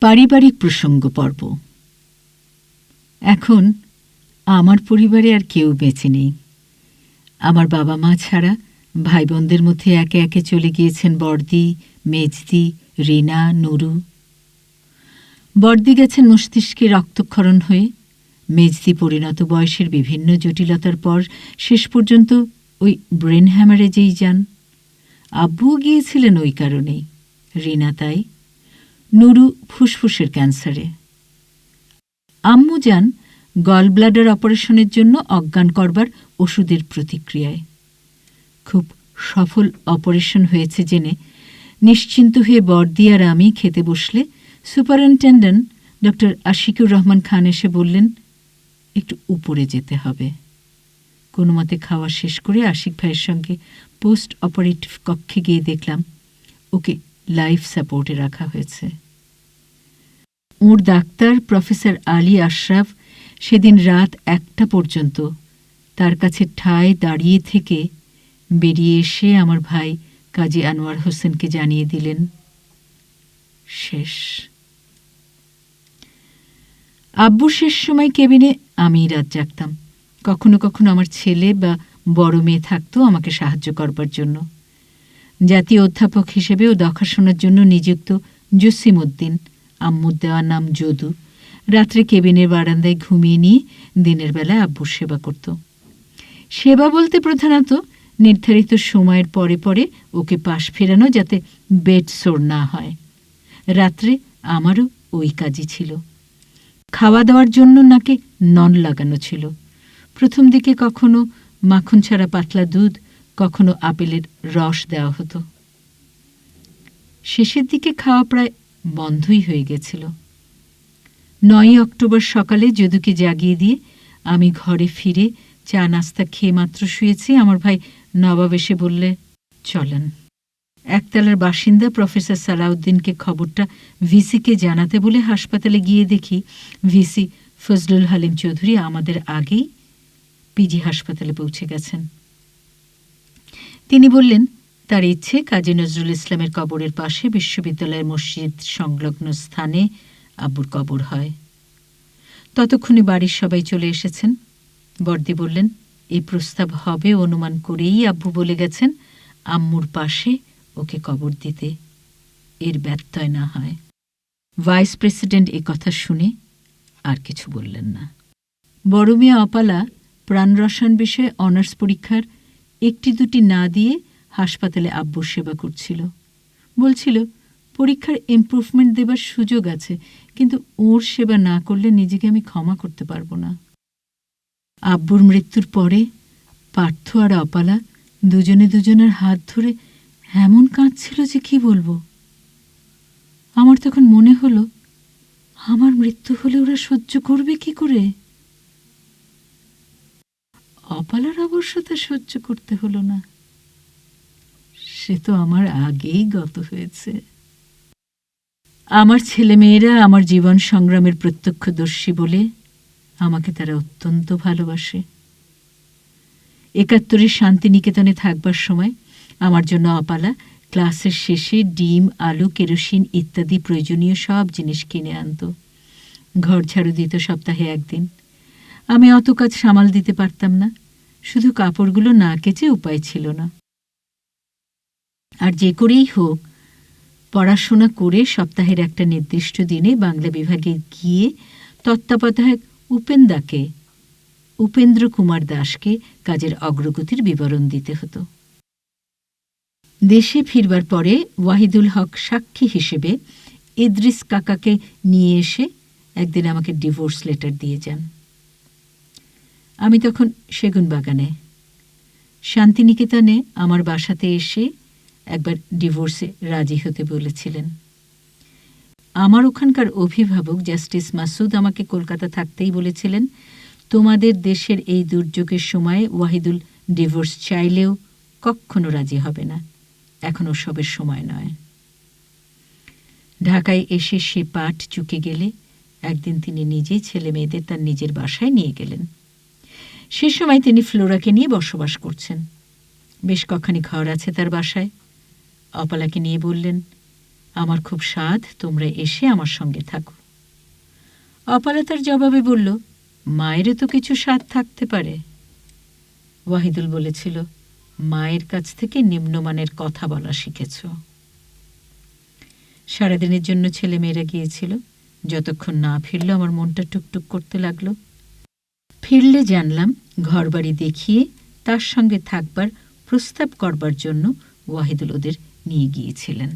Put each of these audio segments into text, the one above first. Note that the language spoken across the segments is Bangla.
পারিবারিক প্রসঙ্গ পর্ব। এখন আমার পরিবারে আর কেউ বেঁচে নেই। আমার বাবা মা ছাড়া ভাই বোনদের মধ্যে একে একে চলে গিয়েছেন বর্দি মেজদি, রিনা, নুরু। বর্দি গেছেন মস্তিষ্কে রক্তক্ষরণ হয়ে। মেজদি পরিণত বয়সের বিভিন্ন জটিলতার পর শেষ পর্যন্ত ওই ব্রেন হ্যামারেজেই যান। আব্বুও গিয়েছিলেন ওই কারণেই, রিনা তাই। নুরু ফুসফুসের ক্যান্সারে। আম্মু যান গল ব্লাডার অপারেশনের জন্য অজ্ঞান করবার ওষুধের প্রতিক্রিয়ায়। খুব সফল অপারেশন হয়েছে জেনে নিশ্চিন্ত হয়ে বর্দি আমি খেতে বসলে সুপারিনটেন্ডেন্ট ডক্টর আশিকুর রহমান খান এসে বললেন, একটু উপরে যেতে হবে। কোনো মতে খাওয়া শেষ করে আশিক ভাইয়ের সঙ্গে পোস্ট অপারেটিভ কক্ষে গিয়ে দেখলাম, ওকে লাইফ সাপোর্টে রাখা হয়েছে। ওর ডাক্তার প্রফেসর আলী আশরাফ সেদিন রাত একটা পর্যন্ত তার কাছে ঠায় দাঁড়িয়ে থেকে বেরিয়ে এসে আমার ভাই কাজী আনোয়ার হোসেনকে জানিয়ে দিলেন, শেষ। আব্বু শেষ সময় কেবিনে আমিই রাত জাগতাম। কখনো কখনো আমার ছেলে বা বড় মেয়ে থাকতো আমাকে সাহায্য করবার জন্য। জাতীয় অধ্যাপক হিসেবেও দেখাশোনার জন্য নিযুক্ত জসিম উদ্দিন আম্মুর দেওয়ার নাম যদু। রাত্রে কেবিনের বারান্দায় ঘুমিয়ে নিয়ে দিনের বেলায় আব্বুর সেবা করত। সেবা বলতে প্রধানত নির্ধারিত সময়ের পরে পরে ওকে পাশ ফেরানো যাতে বেড সোর না হয়। রাত্রে আমারও ওই কাজই ছিল। খাওয়া দাওয়ার জন্য নাকে নন লাগানো ছিল। প্রথম দিকে কখনো মাখন ছাড়া পাতলা দুধ কখনো আপেলের রস দেওয়া হতো। শেষের দিকে খাওয়া প্রায় বন্ধই হয়ে গেছিল। নয়ই অক্টোবর সকালে যদুকে জাগিয়ে দিয়ে আমি ঘরে ফিরে চা নাস্তা খেয়ে মাত্র শুয়েছি, আমার ভাই নবাব এসে বললে, চলেন। একতলার বাসিন্দা প্রফেসর সালাউদ্দিনকে খবরটা ভিসিকে জানাতে বলে হাসপাতালে গিয়ে দেখি, ভিসি ফজলুল হালিম চৌধুরী আমাদের আগেই পিজি হাসপাতালে পৌঁছে গেছেন। তিনি বললেন, তার ইচ্ছে কাজী নজরুল ইসলামের কবরের পাশে বিশ্ববিদ্যালয়ের মসজিদ সংলগ্ন স্থানে আব্বুর কবর হয়। ততক্ষণে বাড়ির সবাই চলে এসেছেন। বর্দি বললেন, এই প্রস্তাব হবে অনুমান করেই আব্বু বলে গেছেন, আম্মুর পাশে ওকে কবর দিতে। এর ব্যত্যয় না হয়। ভাইস প্রেসিডেন্ট এ কথা শুনে আর কিছু বললেন না। বড় মেয়ে অপালা প্রাণরসায়ন বিষয়ে অনার্স পরীক্ষার একটি দুটি না দিয়ে হাসপাতালে আব্বুর সেবা করছিল। বলছিল, পরীক্ষার ইমপ্রুভমেন্ট দেবার সুযোগ আছে, কিন্তু ওর সেবা না করলে নিজেকে আমি ক্ষমা করতে পারব না। আব্বুর মৃত্যুর পরে পার্থ আর অপালা দুজনে দুজনের হাত ধরে এমন কাঁদছিল যে কি বলব। আমার তখন মনে হলো, আমার মৃত্যু হলে ওরা সহ্য করবে কি করে? অপালার অবশ্য তা সহ্য করতে হলো না। সে তো আমার আগেই গত হয়েছে। আমার ছেলেমেয়েরা আমার জীবন সংগ্রামের প্রত্যক্ষদর্শী বলে আমাকে তারা অত্যন্ত ভালোবাসে। একাত্তরের শান্তিনিকেতনে থাকবার সময় আমার জন্য অপালা, ক্লাসের শেষে ডিম, আলু, কেরোসিন ইত্যাদি প্রয়োজনীয় সব জিনিস কিনে আনত। ঘর ঝাড়ু দিত সপ্তাহে একদিন। আমি অত কাজ সামাল দিতে পারতাম না। শুধু কাপড়গুলো না কেচে উপায় ছিল না। আর যে করেই হোক, পড়াশোনা করে সপ্তাহের একটা নির্দিষ্ট দিনে বাংলা বিভাগে গিয়ে তত্ত্বাবধায়ক উপেন্দাকে উপেন্দ্র কুমার দাসকে কাজের অগ্রগতির বিবরণ দিতে হতো। দেশে ফিরবার পরে ওয়াহিদুল হক সাক্ষী হিসেবে ইদ্রিস কাকাকে নিয়ে এসে একদিন আমাকে ডিভোর্স লেটার দিয়ে যান। আমি তখন সেগুন বাগানে শান্তিনিকেতনে আমার বাসাতে এসে একবার ডিভোর্সে রাজি হতে বলেছিলেন। আমার ওখানকার অভিভাবক জাস্টিস মাসুদ আমাকে কলকাতা থাকতেই বলেছিলেন, তোমাদের দেশের এই দুর্যোগের সময়ে ওয়াহিদুল ডিভোর্স চাইলেও কখনো রাজি হবে না। এখনও সবের সময় নয়। ঢাকায় এসে সে পাঠ চুকে গেলে একদিন তিনি নিজেই ছেলে মেয়েদের তার নিজের বাসায় নিয়ে গেলেন। সে সময় তিনি ফ্লোরাকে নিয়ে বসবাস করছেন। বেশ কখানি ঘর আছে তার বাসায়। অপালাকে নিয়ে বললেন, আমার খুব স্বাদ, তোমরা এসে আমার সঙ্গে থাকো। অপালা তার জবাবে বলল, মায়েরও তো কিছু স্বাদ থাকতে পারে। ওয়াহিদুল বলেছিল, মায়ের কাছ থেকে নিম্নমানের কথা বলা শিখেছ। সারাদিনের জন্য ছেলে মেয়েরা গিয়েছিল। যতক্ষণ না ফিরল, আমার মনটা টুকটুক করতে লাগল। ফিরলে জানলাম, ঘরবাড়ি দেখিয়ে তার সঙ্গে থাকবার প্রস্তাব করবার জন্য ওয়াহিদুল ওদের নিয়ে গিয়েছিলেন।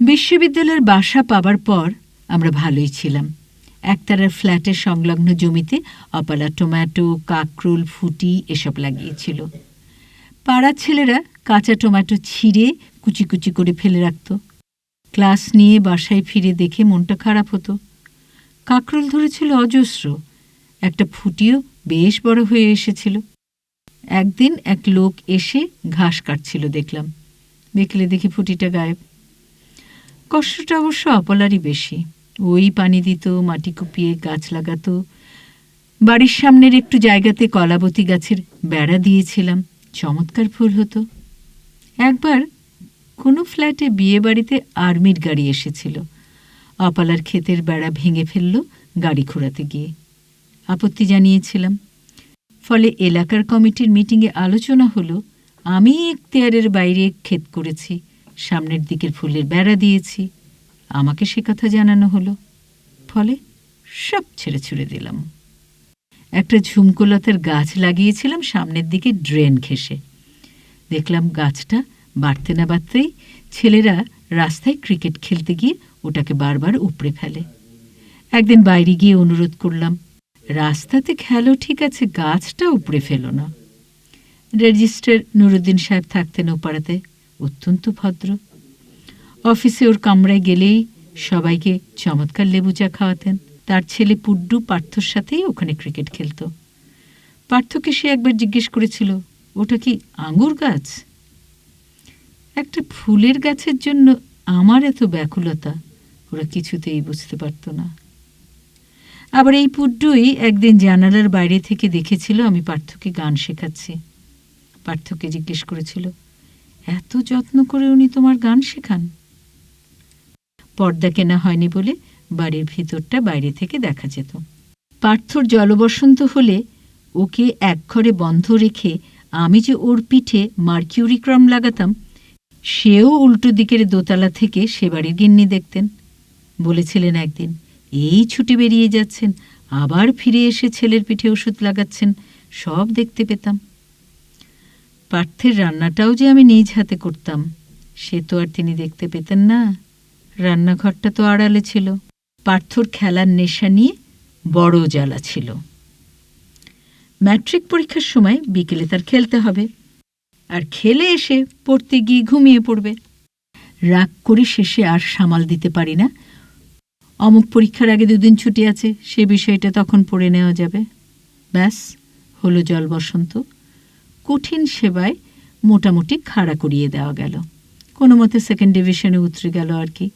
বিশ্ববিদ্যালয়ের বাসা পাবার পর আমরা ভালোই ছিলাম। একতারার ফ্ল্যাটের সংলগ্ন জমিতে অপালা টমেটো, কাকরুল, ফুটি এসব লাগিয়েছিল। পাড়ার ছেলেরা কাঁচা টমেটো ছিঁড়ে কুচি কুচি করে ফেলে রাখত। ক্লাস নিয়ে বাসায় ফিরে দেখে মনটা খারাপ হতো। কাকরুল ধরেছিল অজস্র একটা ফুটিও বেশ বড় হয়ে এসেছিল। একদিন এক লোক এসে ঘাস কাটছিল, দেখলাম। বিকেলে দেখি ফুটিটা গায়েব। কষ্টটা অবশ্য অপলারই বেশি। ওই পানি দিত, মাটি কুপিয়ে গাছ লাগাতো। বাড়ির সামনের একটু জায়গাতে কলাবতী গাছের বেড়া দিয়েছিলাম। চমৎকার ফুল হতো। একবার কোনো ফ্ল্যাটে বিয়ে বাড়িতে আর্মির গাড়ি এসেছিল। অপালার ক্ষেতের বেড়া ভেঙে ফেলল গাড়ি ঘোরাতে গিয়ে। আপত্তি জানিয়েছিলাম। ফলে এলাকার কমিটির মিটিংয়ে আলোচনা হলো, আমি এখতিয়ারের বাইরে ক্ষেত করেছি, সামনের দিকের ফুলের বেড়া দিয়েছি, আমাকে সে কথা জানানো হলো। ফলে সব ছেড়ে ছুড়ে দিলাম। একটা ঝুমকোলতার গাছ লাগিয়েছিলাম সামনের দিকে ড্রেন ঘেসে দেখলাম গাছটা বাড়তে না বাড়তেই ছেলেরা রাস্তায় ক্রিকেট খেলতে গিয়ে ওটাকে বারবার উপড়ে ফেলে। একদিন বাইরে গিয়ে অনুরোধ করলাম রাস্তাতে খেলো, ঠিক আছে, গাছটা উপড়ে ফেলো না। রেজিস্টার নুরুদ্দিন সাহেব থাকতেন ও পাড়াতে অত্যন্ত ভদ্র। অফিসে ওর কামরায় গেলেই সবাইকে চমৎকার লেবু চা খাওয়াতেন। তার ছেলে পুড্ডু পার্থর সাথেই ওখানে ক্রিকেট খেলত। পার্থকে সে একবার জিজ্ঞেস করেছিল, ওটা কি আঙুর গাছ? একটা ফুলের গাছের জন্য আমার এত ব্যাকুলতা, ওরা কিছুতেই বুঝতে পারত না। আবার এই পুড্ডুই একদিন জানালার বাইরে থেকে দেখেছিল, আমি পার্থকে গান শেখাচ্ছি। পার্থকে জিজ্ঞেস করেছিল, এত যত্ন করে উনি তোমার গান শেখান? পর্দা কেনা হয়নি বলে বাড়ির ভিতরটা বাইরে থেকে দেখা যেত। পার্থর জলবসন্ত হলে ওকে এক ঘরে বন্ধ রেখে আমি যে ওর পিঠে মার্কিউরিক্রম লাগাতাম, সেও উল্টো দিকের দোতলা থেকে সে বাড়ির গিন্নি দেখতেন, বলেছিলেন একদিন। এই ছুটি বেরিয়ে যাচ্ছেন। আবার ফিরে এসে ছেলের পিঠে ওষুধ লাগাচ্ছেন। সব দেখতে পেতাম। পার্থের রান্নাটাও যে আমি নিজ হাতে করতাম, সে তো আর তিনি দেখতে পেতেন না। রান্নাঘরটা তো আড়ালে ছিল। পার্থর খেলার নেশা নিয়ে বড় জ্বালা ছিল। ম্যাট্রিক পরীক্ষার সময় বিকেলে তার খেলতে হবে। আর খেলে এসে পড়তে গিয়ে ঘুমিয়ে পড়বে। রাগ করে শেষে আর সামাল দিতে পারি না। অমুক পরীক্ষার আগে দুদিন ছুটি আছে, সে বিষয়টা তখন পড়ে নেওয়া যাবে। ব্যাস, হলো জল বসন্ত। কঠিন সেবায় মোটামুটি খাড়া করিয়ে দেওয়া গেল। কোনো মতে সেকেন্ড ডিভিশনে উতরে গেল আর কি।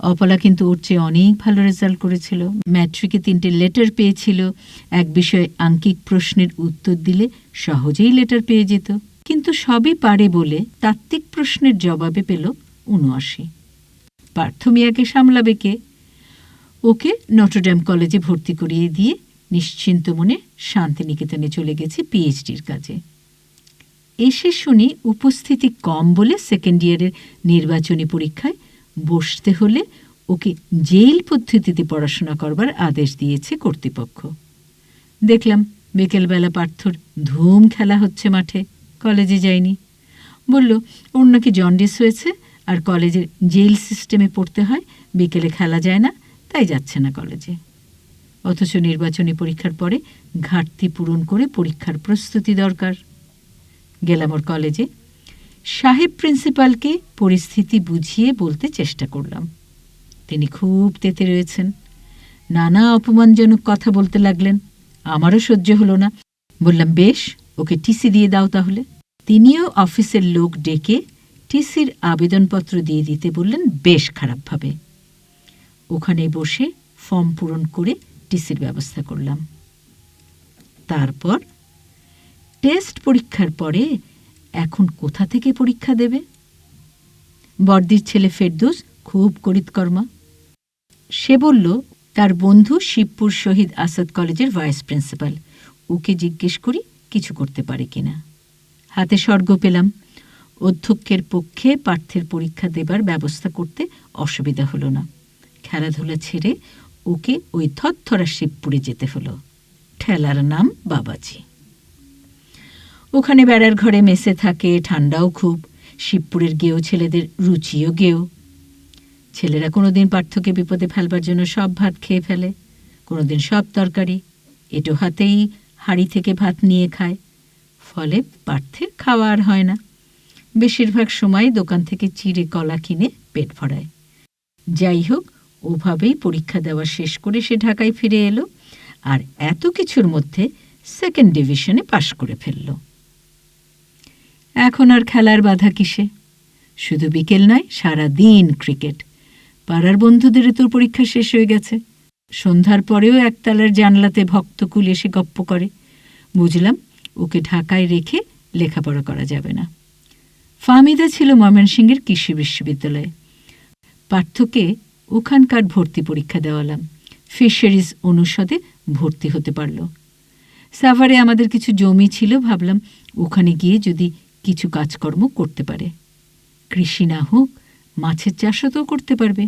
অপলা কিন্তু ওর চেয়ে অনেক ভালো রেজাল্ট করেছিল। ম্যাট্রিকে তিনটে লেটার পেয়েছিল। এক বিষয়ে আঙ্কিক প্রশ্নের উত্তর দিলে সহজেই লেটার পেয়ে যেত। কিন্তু সবই পারে বলে তাত্ত্বিক প্রশ্নের জবাবে পেল উনআশি পার্থ মিয়াকে সামলাবে কে? ওকে নটরডেম কলেজে ভর্তি করিয়ে দিয়ে নিশ্চিন্ত মনে শান্তিনিকেতনে চলে গেছে পিএইচডির কাজে। এসে শুনি উপস্থিতি কম বলে সেকেন্ড ইয়ারের নির্বাচনী পরীক্ষায় বসতে হলে ওকে জেল পদ্ধতিতে পড়াশোনা করবার আদেশ দিয়েছে কর্তৃপক্ষ। দেখলাম বিকেলবেলা পার্থর ধুম খেলা হচ্ছে মাঠে, কলেজে যায়নি। বলল, ওর নাকি জন্ডিস হয়েছে আর কলেজের জেল সিস্টেমে পড়তে হয়, বিকেলে খেলা যায় না তাই যাচ্ছে না কলেজে। অথচ নির্বাচনী পরীক্ষার পরে ঘাটতি পূরণ করে পরীক্ষার প্রস্তুতি দরকার। গেলাম ওর কলেজে। সাহেব প্রিন্সিপালকে পরিস্থিতি বুঝিয়ে বলতে চেষ্টা করলাম। তিনি খুব তেতে রয়েছেন। নানা অপমানজনক কথা বলতে লাগলেন। আমারও সহ্য হলো না। বললাম, বেশ, ওকে টিসি দিয়ে দাও তাহলে। তিনিও অফিসের লোক ডেকে টিসির আবেদনপত্র দিয়ে দিতে বললেন, বেশ খারাপভাবে। ওখানে বসে ফর্ম পূরণ করে টিসির ব্যবস্থা করলাম। তারপর টেস্ট পরীক্ষার পরে এখন কোথা থেকে পরীক্ষা দেবে? বর্দির ছেলে ফেরদুস খুব করিতকর্মা। সে বলল, তার বন্ধু শিবপুর শহীদ আসাদ কলেজের ভাইস প্রিন্সিপাল। ওকে জিজ্ঞেস করি কিছু করতে পারে কিনা। হাতে স্বর্গ পেলাম। অধ্যক্ষের পক্ষে পার্থের পরীক্ষা দেবার ব্যবস্থা করতে অসুবিধা হলো না। খেলাধুলা ছেড়ে ওকে ওই থরথরা শিবপুরে যেতে হলো। ঠেলার নাম বাবাজি। ওখানে বেড়ার ঘরে মেসে থাকে, ঠান্ডাও খুব। শিবপুরের গেও ছেলেদের রুচিও গেও ছেলেরা কোনোদিন পার্থকে বিপদে ফেলবার জন্য সব ভাত খেয়ে ফেলে, কোনোদিন সব তরকারি। এটো হাতেই হাড়ি থেকে ভাত নিয়ে খায়। ফলে পার্থের খাওয়া আর হয় না। বেশিরভাগ সময় দোকান থেকে চিড়ে কলা কিনে পেট ভরায়। যাই হোক ওভাবেই পরীক্ষা দেওয়া শেষ করে সে ঢাকায় ফিরে এলো আর এত কিছুর মধ্যে সেকেন্ড ডিভিশনে পাশ করে ফেলল। এখন আর খেলার বাধা কিসে? শুধু বিকেল নয় সারা দিন ক্রিকেট পাড়ার বন্ধুদের তোর পরীক্ষা শেষ হয়ে গেছে। সন্ধ্যার পরেও একতলার জানলাতে ভক্তকুল এসে গপ্প করে। বুঝলাম ওকে ঢাকায় রেখে লেখাপড়া করা যাবে না। ফাহমিদা ছিল ময়মনসিংহের কৃষি বিশ্ববিদ্যালয়ে। পার্থকে ওখানকার ভর্তি পরীক্ষা দেওয়ালাম। ফিশারিজ অনুষদে ভর্তি হতে পারল। সাভারে আমাদের কিছু জমি ছিল, ভাবলাম ওখানে গিয়ে যদি কিছু কাজকর্ম করতে পারে। কৃষি না হোক, মাছের চাষও তো করতে পারবে।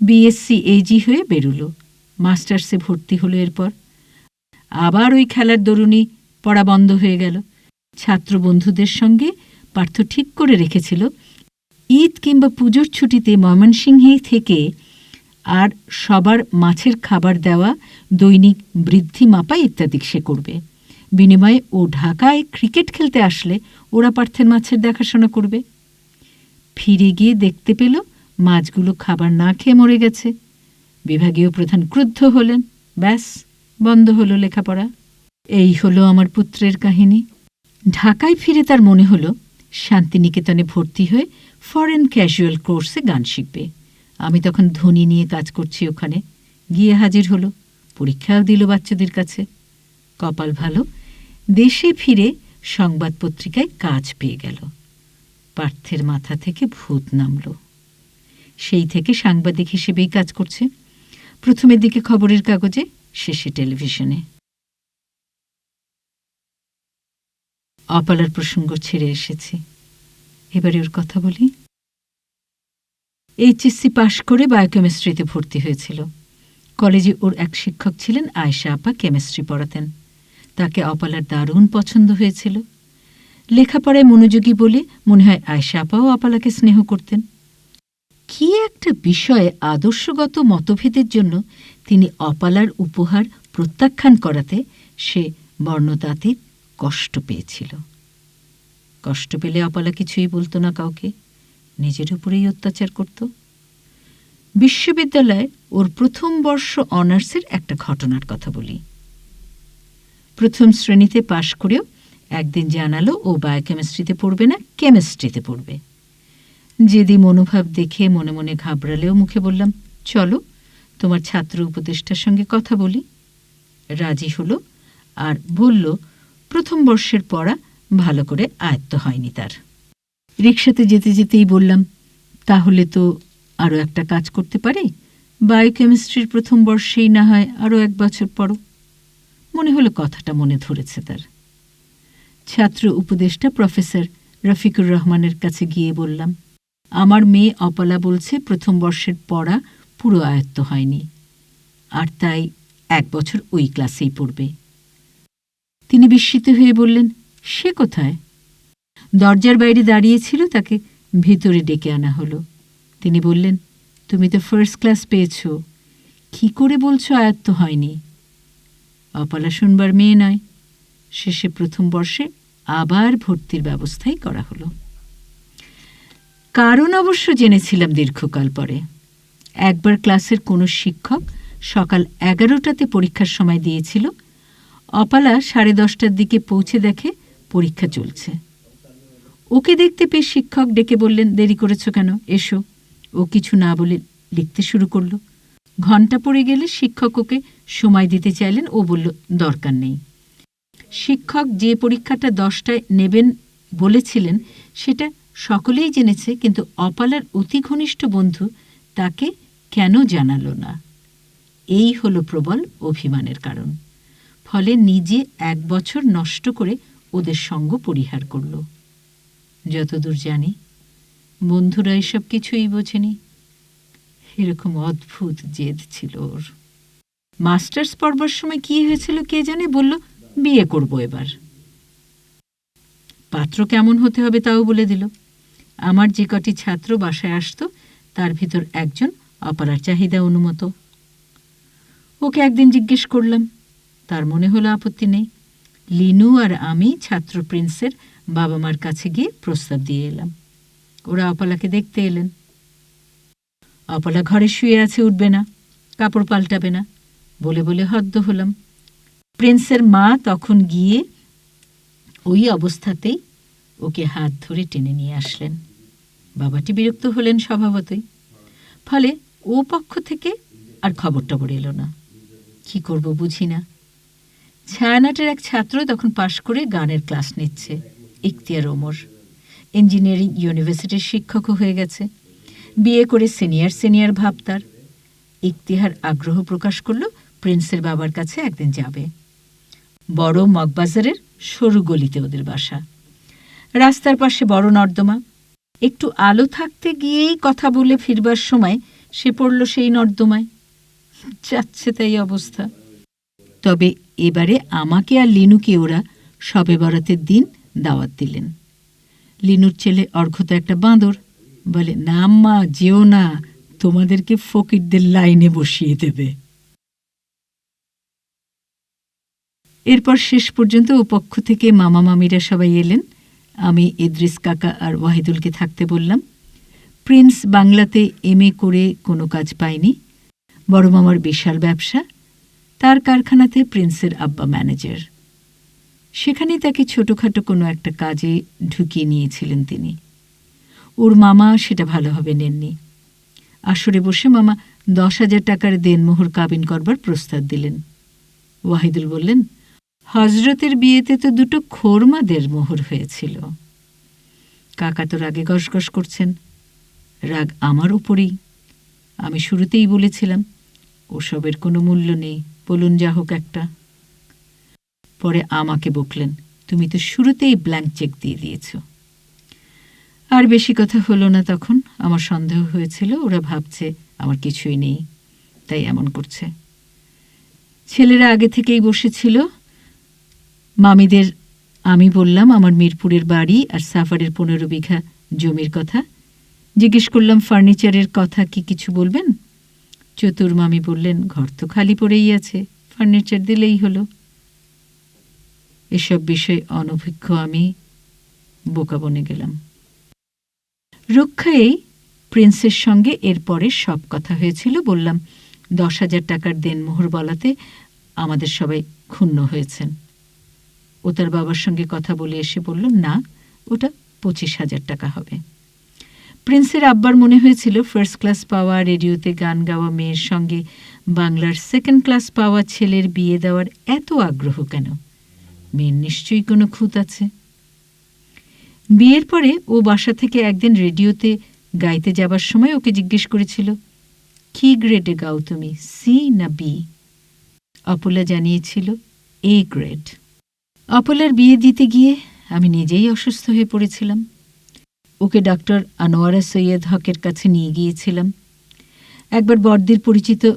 বিএসসি এজি হয়ে বেরুলো। মাস্টার্সে ভর্তি হলো এরপর। আবার ওই খেলার দরুনি পড়া বন্ধ হয়ে গেল। ছাত্র বন্ধুদের সঙ্গে পার্থ ঠিক করে রেখেছিল ঈদ কিংবা পুজোর ছুটিতে ময়মনসিংহে থেকে আর সবার মাছের খাবার দেওয়া, দৈনিক বৃদ্ধি মাপা ইত্যাদি সে করবে। বিনিময়ে ও ঢাকায় ক্রিকেট খেলতে আসলে ওরা পার্থের মাছের দেখাশোনা করবে। ফিরে গিয়ে দেখতে পেল মাছগুলো খাবার না খেয়ে মরে গেছে। বিভাগীয় প্রধান ক্রুদ্ধ হলেন। ব্যাস, বন্ধ হলো লেখাপড়া। এই হলো আমার পুত্রের কাহিনী। ঢাকায় ফিরে তার মনে হলো, শান্তিনিকেতনে ভর্তি হয়ে ফরেন ক্যাজুয়াল কোর্সে গান শিখবে। আমি তখন ধ্বনি নিয়ে কাজ করছি ওখানে। গিয়ে হাজির হলো। পরীক্ষাও দিল বাচ্চাদের কাছে। কপাল ভালো। দেশে ফিরে সংবাদ পত্রিকায় কাজ পেয়ে গেল। পার্থের মাথা থেকে ভূত নামল। সেই থেকে সাংবাদিক হিসেবেই কাজ করছে। প্রথমের দিকে খবরের কাগজে, শেষে টেলিভিশনে। অপালার প্রসঙ্গ ছেড়ে এসেছি। এবারে ওর কথা বলি। এইচএসসি পাশ করে বায়োকেমিস্ট্রিতে ভর্তি হয়েছিল। কলেজে ওর এক শিক্ষক ছিলেন আয়শা আপা, কেমিস্ট্রি পড়াতেন। তাকে অপালার দারুণ পছন্দ হয়েছিল। লেখাপড়ায় মনোযোগী বলে মনে হয় আয়শা আপাও অপালাকে স্নেহ করতেন। কি একটা বিষয়ে আদর্শগত মতভেদের জন্য তিনি অপালার উপহার প্রত্যাখ্যান করাতে সে বর্ণতাতীত কষ্ট পেয়েছিল। কষ্ট পেলে অপালা কিছুই বলতো না কাউকে। নিজের উপরেই অত্যাচার করত। বিশ্ববিদ্যালয়ে ওর প্রথম বর্ষ অনার্সের একটা ঘটনার কথা বলি। প্রথম শ্রেণীতে পাশ করেও একদিন জানালো ও বায়োকেমিস্ট্রিতে পড়বে না কেমিস্ট্রিতে পড়বে। যেদি মনোভাব দেখে মনে মনে ঘাবড়ালেও মুখে বললাম, চলো, তোমার ছাত্র উপদেষ্টার সঙ্গে কথা বলি। রাজি হলো আর বলল, প্রথম বর্ষের পড়া ভালো করে আয়ত্ত হয়নি তার। রিক্সাতে যেতে যেতেই বললাম, তাহলে তো আরও একটা কাজ করতে পারি? বায়োকেমিস্ট্রির প্রথম বর্ষেই না হয় আরও এক বছর পরও? মনে হলো কথাটা মনে ধরেছে তার। ছাত্র উপদেষ্টা প্রফেসর রফিকুর রহমানের কাছে গিয়ে বললাম, আমার মেয়ে অপলা বলছে প্রথম বর্ষের পড়া পুরো আয়ত্ত হয়নি, আর তাই এক বছর ওই ক্লাসেই পড়বে। তিনি বিস্মিত হয়ে বললেন সে কোথায়? দরজার বাইরে দাঁড়িয়েছিল, তাকে ভিতরে ডেকে আনা হলো। তিনি বললেন, তুমি তো ফার্স্ট ক্লাস পেয়েছ। কি করে বলছো আয়ত্ত হয়নি? অপালা শুনবার মেয়ে নয়। শেষে প্রথম বর্ষে আবার ভর্তির ব্যবস্থাই করা হলো। কারণ অবশ্য জেনেছিলাম দীর্ঘকাল পরে। একবার ক্লাসের কোনো শিক্ষক সকাল এগারোটাতে পরীক্ষার সময় দিয়েছিল। অপালা সাড়ে দশটার দিকে পৌঁছে দেখে পরীক্ষা চলছে। ওকে দেখতে পেয়ে শিক্ষক ডেকে বললেন, দেরি করেছ কেন? এসো। ও কিছু না বলে লিখতে শুরু করল। ঘণ্টা পড়ে গেলে শিক্ষক ওকে সময় দিতে চাইলেন। ও বলল, দরকার নেই। শিক্ষক যে পরীক্ষাটা দশটায় নেবেন বলেছিলেন, সেটা সকলেই জেনেছে, কিন্তু অপালার অতি ঘনিষ্ঠ বন্ধু তাকে কেন জানালো না? এই হলো প্রবল অভিমানের কারণ। ফলে নিজে এক বছর নষ্ট করে ওদের সঙ্গ পরিহার করল। যতদূর জানি, বন্ধুরা এসব কিছুই বোঝেনি। এরকম অদ্ভুত জেদ ছিল ওর। মাস্টার্স পড়বার সময় কি হয়েছিল কে জানে বলল, বিয়ে করব এবার। পাত্র কেমন হতে হবে তাও বলে দিল। আমার যে কটি ছাত্র বাসায় আসতো, তার ভিতর একজন অপারার চাহিদা অনুমত। ওকে একদিন জিজ্ঞেস করলাম, তার মনে হলো আপত্তি নেই। লিনু আর আমি ছাত্র প্রিন্সের বাবা মার কাছে গিয়ে প্রস্তাব দিয়ে এলাম। ওরা অপালাকে দেখতে এলেন। অপলা ঘরে শুয়ে আছে উঠবে না, কাপড় পাল্টাবে না, বলে বলে হদ্দ হলাম। প্রিন্সের মা তখন গিয়ে ওই অবস্থাতেই ওকে হাত ধরে টেনে নিয়ে আসলেন। বাবাটি বিরক্ত হলেন স্বভাবতই। ফলে ও পক্ষ থেকে আর খবর টবর এলো না। কি করব বুঝি না। ছায়ানাটের এক ছাত্র তখন পাশ করে গানের ক্লাস নিচ্ছে, ইখতিয়ার ওমর। ইঞ্জিনিয়ারিং ইউনিভার্সিটির শিক্ষকও হয়ে গেছে। বিয়ে করে সিনিয়র সিনিয়র ভাব তার। ইখতিহার আগ্রহ প্রকাশ করল প্রিন্সের বাবার কাছে একদিন যাবে। বড় মগবাজারের সরু গলিতে ওদের বাসা। রাস্তার পাশে বড় নর্দমা। একটু আলো থাকতে গিয়েই কথা বলে ফিরবার সময় সে পড়ল সেই নর্দমায়। যাচ্ছে তাই অবস্থা। তবে এবারে আমাকে আর লিনুকে ওরা সবে বরাতের দিন দাওয়াত দিলেন। লিনুর ছেলে অর্ঘ্য একটা বাঁদর। বলে, না মা যেও না, তোমাদেরকে ফকিরদের লাইনে বসিয়ে দেবে। এরপর শেষ পর্যন্ত ও পক্ষ থেকে মামা মামিরা সবাই এলেন। আমি ইদ্রিস কাকা আর ওয়াহিদুলকে থাকতে বললাম, প্রিন্স বাংলাতে এম করে কোনো কাজ পায়নি। বড় মামার বিশাল ব্যবসা তার কারখানাতে প্রিন্সের আব্বা ম্যানেজার। সেখানেই তাকে ছোটোখাটো কোনো একটা কাজে ঢুকিয়ে নিয়েছিলেন তিনি। ওর মামা সেটা ভালোভাবে নেননি। আসরে বসে মামা দশ হাজার টাকার দেনমোহর কাবিন করবার প্রস্তাব দিলেন। ওয়াহিদুল বললেন হজরতের বিয়েতে তো দুটো খোরমাদের মোহর হয়েছিল। কাকা তো রাগে গসগস করছেন। রাগ আমার উপরেই। আমি শুরুতেই বলেছিলাম, ওসবের কোনো মূল্য নেই। বলুন, যা হোক একটা। পরে আমাকে বকলেন, তুমি তো শুরুতেই ব্ল্যাঙ্ক চেক দিয়ে দিয়েছ। আর বেশি কথা হলো না তখন। আমার সন্দেহ হয়েছিল, ওরা ভাবছে আমার কিছুই নেই, তাই এমন করছে। ছেলেরা আগে থেকেই বসেছিল। মামিদের, আমি বললাম, আমার মিরপুরের বাড়ি আর সাফারের পনেরো বিঘা জমির কথা। জিজ্ঞেস করলাম, ফার্নিচারের কথা কি কিছু বলবেন? চতুর মামি বললেন, ঘর তো খালি পড়েই আছে, ফার্নিচার দিলেই হলো। এসব বিষয়ে অনভিজ্ঞ আমি বোকা বনে গেলাম। রক্ষায়েই প্রিন্সের সঙ্গে এরপরে সব কথা হয়েছিল, বললাম, দশ হাজার টাকার দেনমোহর বলাতে আমাদের সবাই ক্ষুণ্ণ হয়েছেন। ও তার বাবার সঙ্গে কথা বলে এসে বলল, না, ওটা পঁচিশ হাজার টাকা হবে। প্রিন্সের আব্বার মনে হয়েছিল ফার্স্ট ক্লাস পাওয়া, রেডিওতে গান গাওয়া মেয়ের সঙ্গে। বাংলার সেকেন্ড ক্লাস পাওয়া ছেলের বিয়ে দেওয়ার এত আগ্রহ কেন? মেয়ের নিশ্চয়ই কোনো খুঁত আছে। বিয়ের পরে ও বাসা থেকে একদিন রেডিওতে গাইতে যাবার সময় ওকে জিজ্ঞেস করেছিল, কি গ্রেডে গাও তুমি সি না বি অপলা জানিয়েছিল এ গ্রেড অপলার বিয়ে দিতে গিয়ে আমি নিজেই অসুস্থ হয়ে পড়েছিলাম। ওকে ডক্টর আনোয়ারা সৈয়দ হকের কাছে নিয়ে গিয়েছিলাম। একবার বর্দির পরিচিত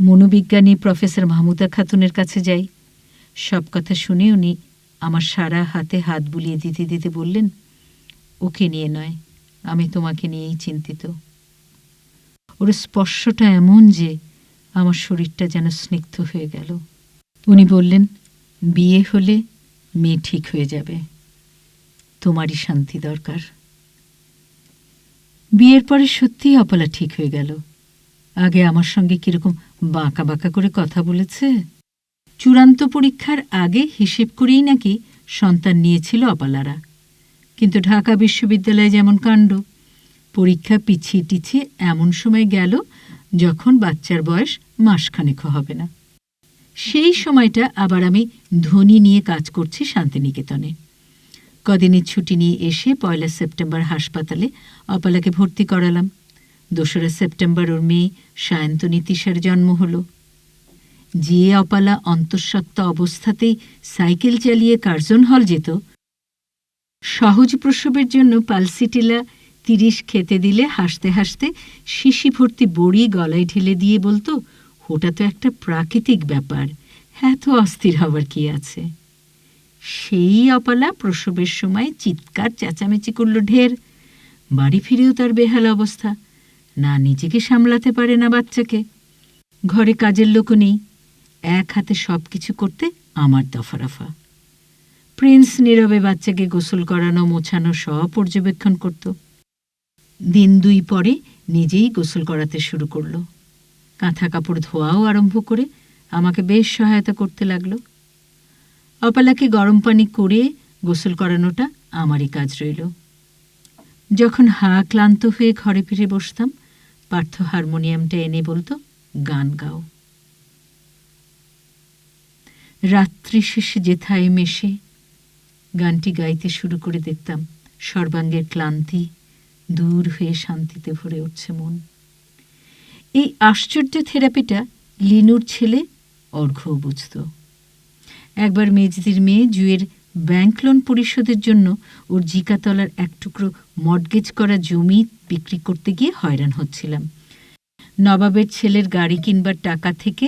মনোবিজ্ঞানী প্রফেসর মাহমুদা খাতুনের কাছে যাই। সব কথা শুনে উনি আমার সারা হাতে হাত বুলিয়ে দিতে দিতে বললেন, ওকে নিয়ে নয়, আমি তোমাকে নিয়েই চিন্তিত। ওর স্পর্শটা এমন যে আমার শরীরটা যেন স্নিগ্ধ হয়ে গেল। উনি বললেন, বিয়ে হলে মেয়ে ঠিক হয়ে যাবে। তোমারই শান্তি দরকার। বিয়ের পরে সত্যিই অপলা ঠিক হয়ে গেল। আগে আমার সঙ্গে কীরকম বাঁকা বাঁকা করে কথা বলেছে? চূড়ান্ত পরীক্ষার আগে হিসেব করেই নাকি সন্তান নিয়েছিল অপালারা। কিন্তু ঢাকা বিশ্ববিদ্যালয়ে যেমন কাণ্ড, পরীক্ষা পিছিয়ে টিছিয়ে এমন সময় গেল যখন বাচ্চার বয়স মাসখানেক হবে না। সেই সময়টা আবার আমি ধনী নিয়ে কাজ করছি শান্তিনিকেতনে। কদিনের ছুটি নিয়ে এসে পয়লা সেপ্টেম্বর হাসপাতালে অপালাকে ভর্তি করালাম। দোসরা সেপ্টেম্বর ওর মেয়ে সায়ন্তনী তিশার জন্ম হলো। যে অপালা অন্তঃসত্ত্বা অবস্থাতেই সাইকেল চালিয়ে কার্জন হল যেত, সহজ প্রসবের জন্য পালসিটিলা তিরিশ খেতে দিলে হাসতে হাসতে শিশি ভর্তি বড়ি গলায় ঢেলে দিয়ে বলতো, ওটা তো একটা প্রাকৃতিক ব্যাপার। হ্যাঁ তো অস্থির হবার কি আছে? সেই অপালা প্রসবের সময় চিৎকার, চেঁচামেচি করল ঢের। বাড়ি ফিরেও তার বেহাল অবস্থা। না নিজেকে সামলাতে পারে না বাচ্চাকে। ঘরে কাজের লোকও নেই। এক হাতে সব কিছু করতে আমার দফারফা প্রিন্স নীরবে বাচ্চাকে গোসল করানো, মোছানো, সব পর্যবেক্ষণ করত। দিন দুই পরে নিজেই গোসল করাতে শুরু করল। কাঁথা কাপড় ধোয়াও আরম্ভ করে আমাকে বেশ সহায়তা করতে লাগল। অপালাকে গরম পানি করে গোসল করানোটা আমারই কাজ রইল। যখন হা ক্লান্ত হয়ে ঘরে ফিরে বসতাম, পার্থ হারমোনিয়ামটা এনে বলতো, গান গাও। রাত্রি শেষে যেথায় মেশে গানটি গাইতে শুরু করে দেখতাম, সর্বাঙ্গের ক্লান্তি দূর হয়ে শান্তিতে ভরে উঠছে মন। এই আশ্চর্য থেরাপিটা লিনুর ছেলে অর্ঘ্যও বুঝত। একবার মেজদির মেয়ে জুয়ের ব্যাংক লোন পরিশোধের জন্য ওর জিকাতলার এক টুকরো মর্টগেজ করা জমি বিক্রি করতে গিয়ে হয়রান হচ্ছিলাম। নবাবের ছেলের গাড়ি কিনবার টাকা থেকে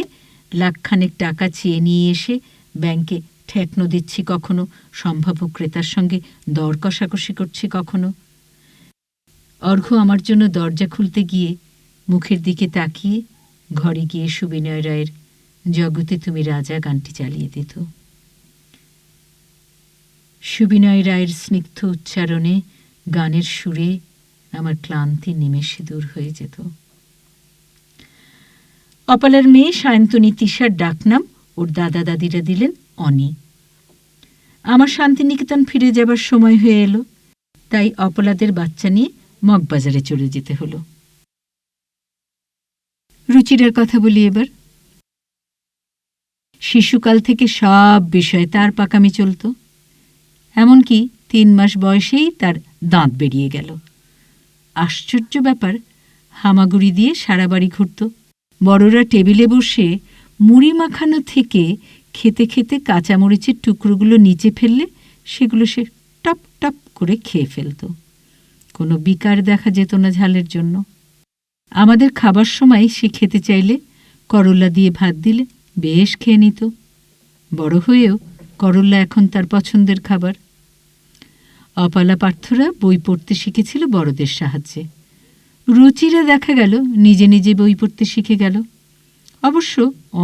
লাখখানেক টাকা চেয়ে নিয়ে এসে ব্যাংকে ঠেকনো দিচ্ছি কখনো, সম্ভাব্য ক্রেতার সঙ্গে দর কষাকষি করছি কখনো। অর্ঘ্য আমার জন্য দরজা খুলতে গিয়ে মুখের দিকে তাকিয়ে ঘরে গিয়ে সুবিনয় রায়ের, জগতে তুমি রাজা গানটি চালিয়ে দিত। সুবিনয় রায়ের স্নিগ্ধ উচ্চারণে গানের সুরে আমার ক্লান্তি নিমেষে দূর হয়ে যেত। অপালার মেয়ে সায়ন্তনী তিশার ডাকনাম ওর দাদা দাদিরা দিলেন অনি। আমার শান্তিনিকেতন ফিরে যাবার সময় হয়ে এলো, তাই অপলাদের বাচ্চা নিয়ে মগবাজারে চলে যেতে হলো। রুচিরার কথা বলি এবার। শিশুকাল থেকে সব বিষয়ে তার পাকামি চলত। এমনকি তিন মাস বয়সেই তার দাঁত বেরিয়ে গেল। আশ্চর্য ব্যাপার, হামাগুড়ি দিয়ে সারা বাড়ি ঘুরত। বড়রা টেবিলে বসে মুড়ি মাখানো থেকে খেতে খেতে কাঁচামরিচের টুকরোগুলো নিচে ফেললে সেগুলো সে টপ টপ করে খেয়ে ফেলত। কোনো বিকার দেখা যেত না ঝালের জন্য। আমাদের খাবার সময় সে খেতে চাইলে করল্লা দিয়ে ভাত দিলে বেশ খেয়ে নিত। বড় হয়েও করল্লা এখন তার পছন্দের খাবার। অপালা পার্থরা বই পড়তে শিখেছিল বড়দের সাহায্যে। রুচিরা দেখা গেল, নিজে নিজে বই পড়তে শিখে গেল। অবশ্য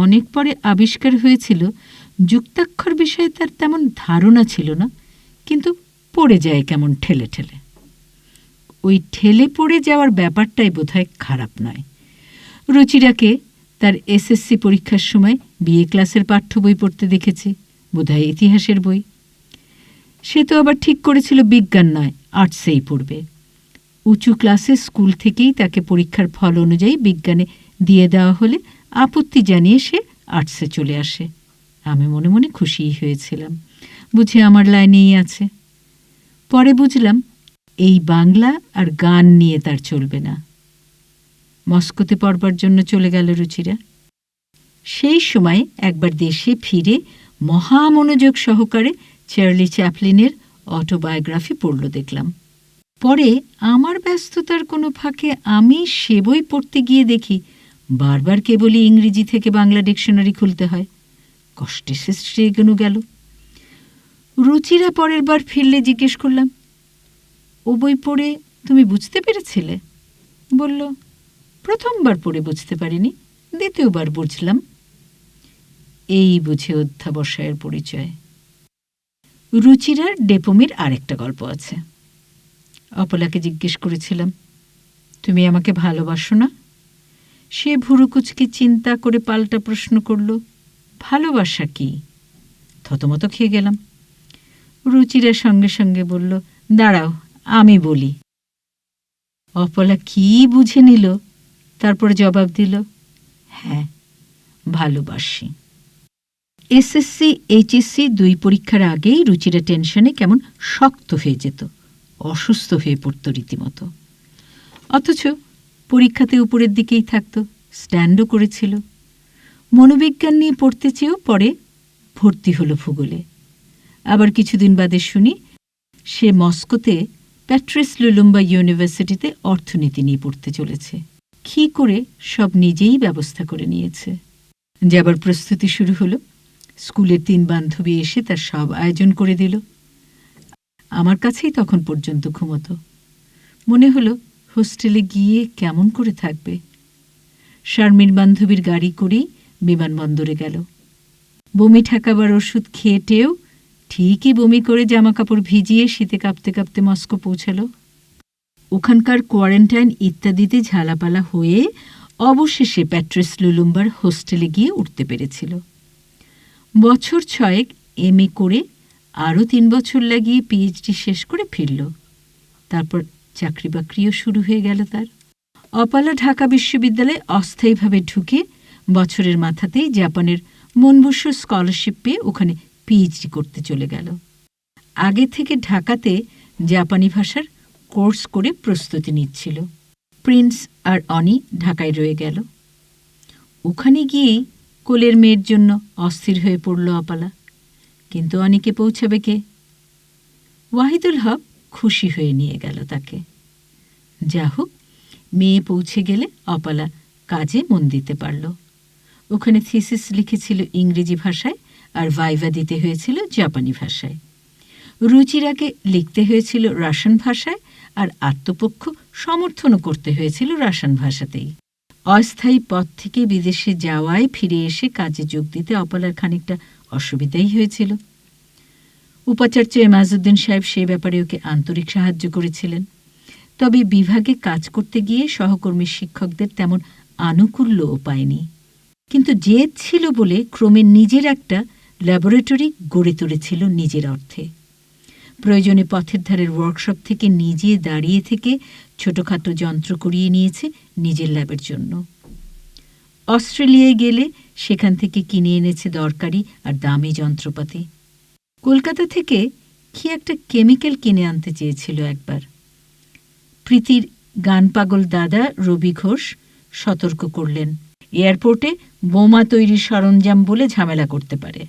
অনেক পরে আবিষ্কার হয়েছিল, যুক্তাক্ষর বিষয়ে তার তেমন ধারণা ছিল না, কিন্তু পড়ে যায় কেমন ঠেলে ঠেলে। ওই ঠেলে পড়ে যাওয়ার ব্যাপারটাই বোধহয় খারাপ নয়। রুচিরাকে তার এসএসসি পরীক্ষার সময় বিএ ক্লাসের পাঠ্য বই পড়তে দেখেছি, বোধহয় ইতিহাসের বই। সে তো আবার ঠিক করেছিল বিজ্ঞান নয় আর্টসেই পড়বে। উঁচু ক্লাসে স্কুল থেকেই তাকে পরীক্ষার ফল অনুযায়ী বিজ্ঞানে দিয়ে দেওয়া হলে আপত্তি জানিয়ে সে আর্টসে চলে আসে। আমি মনে মনে খুশিই হয়েছিলাম। বুঝে আমার লাইনেই আছে। পরে বুঝলাম, এই বাংলা আর গান নিয়ে তার চলবে না। মস্কোতে পড়বার জন্য চলে গেল রুচিরা। সেই সময় একবার দেশে ফিরে মহামনোযোগ সহকারে চার্লি চ্যাপলিনের অটোবায়োগ্রাফি পড়ল দেখলাম। পরে আমার ব্যস্ততার কোনো ফাঁকে আমি সে বই পড়তে গিয়ে দেখি বারবার কেবলই ইংরেজি থেকে বাংলা ডিকশনারি খুলতে হয়। কষ্টে সৃষ্টি এগোনো গেল? রুচিরা পরের বার ফিরলে জিজ্ঞেস করলাম, ও বই পড়ে তুমি বুঝতে পেরেছিলে? বলল, প্রথমবার পড়ে বুঝতে পারিনি, দ্বিতীয়বার বুঝলাম। এই বুঝে অধ্যাবসায়ের পরিচয়। রুচিরার ডেপোমির আরেকটা গল্প আছে। অপলাকে জিজ্ঞেস করেছিলাম, তুমি আমাকে ভালোবাসো না? সে ভুরুকুচকে চিন্তা করে পাল্টা প্রশ্ন করল, ভালোবাসা কি? থতমত খেয়ে গেলাম। রুচিরা সঙ্গে সঙ্গে বলল, দাঁড়াও, আমি বলি। অপলা কি বুঝে নিল, তারপর জবাব দিল হ্যাঁ ভালোবাসি। এসএসসি, এইচএসসি দুই পরীক্ষার আগেই রুচিরা টেনশনে কেমন শক্ত হয়ে যেত, অসুস্থ হয়ে পড়ত রীতিমতো। অথচ পরীক্ষাতে উপরের দিকেই থাকত, স্ট্যান্ডও করেছিল। মনোবিজ্ঞান নিয়ে পড়তে চেয়েও পরে ভর্তি হলো ভূগোলে। আবার কিছুদিন বাদে শুনি, সে মস্কোতে প্যাট্রিস লুলুম্বা ইউনিভার্সিটিতে অর্থনীতি নিয়ে পড়তে চলেছে। কি করে সব নিজেই ব্যবস্থা করে নিয়েছে। যাবার প্রস্তুতি শুরু হলো স্কুলের তিন বান্ধবী এসে তার সব আয়োজন করে দিল। আমার কাছেই তখন পর্যন্ত ঘুমতো। মনে হলো, হোস্টেলে গিয়ে কেমন করে থাকবে। শারমিন বান্ধবীর গাড়ি করেই বিমানবন্দরে গেল। বমি ঠেকাবার ওষুধ খেয়েটেও ঠিকই বমি করে জামাকাপড় ভিজিয়ে শীতে কাঁপতে কাঁপতে মস্কো পৌঁছালো। ওখানকার কোয়ারেন্টাইন ইত্যাদিতে ঝালাপালা হয়ে অবশেষে প্যাট্রিস লুলুম্বার হোস্টেলে গিয়ে উঠতে পেরেছিল। বছর ছয়েক এম করে আরও তিন বছর লাগিয়ে পিএইচডি শেষ করে ফিরল। তারপর চাকরি বাকরিও শুরু হয়ে গেল তার। অপালা ঢাকা বিশ্ববিদ্যালয়ে অস্থায়ীভাবে ঢুকে বছরের মাথাতেই জাপানের মনবুস্য স্কলারশিপ পেয়ে ওখানে পিএইচডি করতে চলে গেল। আগে থেকে ঢাকাতে জাপানি ভাষার কোর্স করে প্রস্তুতি নিচ্ছিল। প্রিন্স আর অনি ঢাকায় রয়ে গেল। ওখানে গিয়েই কোলের মেয়ের জন্য অস্থির হয়ে পড়ল অপালা। কিন্তু অনিকে পৌঁছাবে কে? ওয়াহিদুল হক খুশি হয়ে নিয়ে গেল তাকে। যা হোক মেয়ে পৌঁছে গেলে অপালা কাজে মন দিতে পারল। ওখানে থিসিস লিখেছিল ইংরেজি ভাষায় আর ভাইভা দিতে হয়েছিল জাপানি ভাষায়। রুচিরাকে লিখতে হয়েছিল রাশান ভাষায় আর আত্মপক্ষ সমর্থনও করতে হয়েছিল রাশান ভাষাতেই। অস্থায়ী পথ থেকে বিদেশে যাওয়ায় ফিরে এসে কাজে যোগ দিতে অপলার খানিকটা অসুবিধাই হয়েছিল। উপাচার্য এমাজউদ্দিন সাহেব সে ব্যাপারে ওকে আন্তরিক সাহায্য করেছিলেন। তবে বিভাগে কাজ করতে গিয়ে সহকর্মী শিক্ষকদের তেমন আনুকূল্যও পায়নি। কিন্তু জেদ ছিল বলে ক্রমে নিজের একটা ল্যাবরেটরি গড়ে তুলেছিল নিজের অর্থে। প্রয়োজনে পথের ধারের ওয়ার্কশপ থেকে নিজে দাঁড়িয়ে থেকে ছোটখাটো যন্ত্র করিয়ে নিয়েছে নিজের ল্যাবের জন্য। অস্ট্রেলিয়ায় গেলে সেখান থেকে কিনে এনেছে দরকারি আর দামি যন্ত্রপাতি। কলকাতা থেকে কি একটা কেমিক্যাল কিনে আনতে চেয়েছিল একবার। প্রীতির গান পাগল দাদা রবি ঘোষ সতর্ক করলেন, এয়ারপোর্টে বোমা তৈরির সরঞ্জাম বলে ঝামেলা করতে পারে।